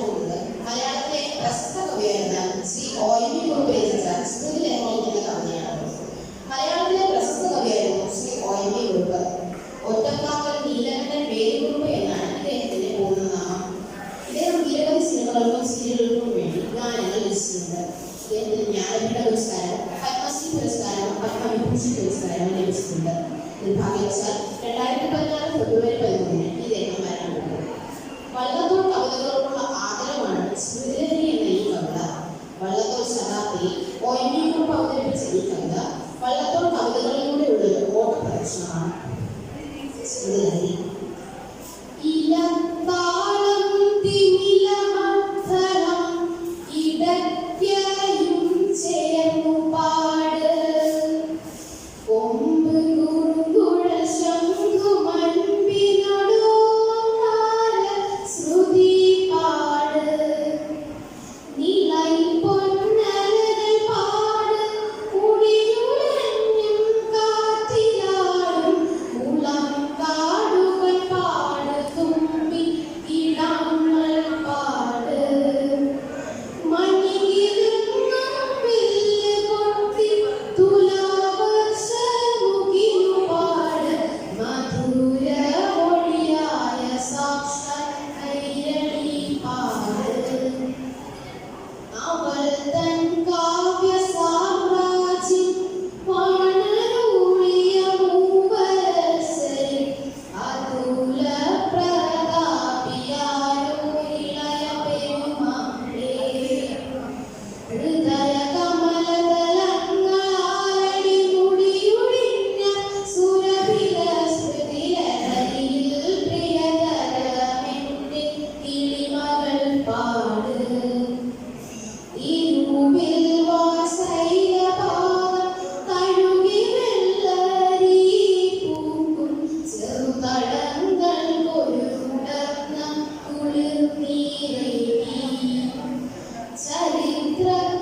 പോകുന്നത്. മലയാളത്തിലെ പ്രശസ്ത കവിയായിരുന്ന Shri O N V Kurup രചിച്ച സ്ത്രീ ലഹരി എന്ന കവിതയാണ് മലയാളത്തിലെ പ്രശസ്ത കവിയായിരുന്നു Shri O N V Kurup. ഒറ്റക്കാവൽ Neelakantan വേലിക്കുറിപ്പ് എന്നാണ് ഇദ്ദേഹത്തിന്റെ പൂർണനാമം ഇദ്ദേഹം നിരവധി സിനിമകൾക്കും സീരിയലുകൾക്കും വേണ്ടി ഗാനങ്ങൾ രചിച്ചിട്ടുണ്ട്. ഇദ്ദേഹത്തിന് ജ്ഞാനപീഠ പുരസ്കാരം പത്മശ്രീ പുരസ്കാരം പത്മവിഭൂഷൺ പുരസ്കാരം ലഭിച്ചിട്ടുണ്ട്. നിർഭാഗ്യവശാൽ രണ്ടായിരത്തി പതിനാറ് ഫെബ്രുവരി പതിമൂന്നിന് ഇദ്ദേഹം മരണപ്പെട്ടു. Vallathode técnico para poder perceber.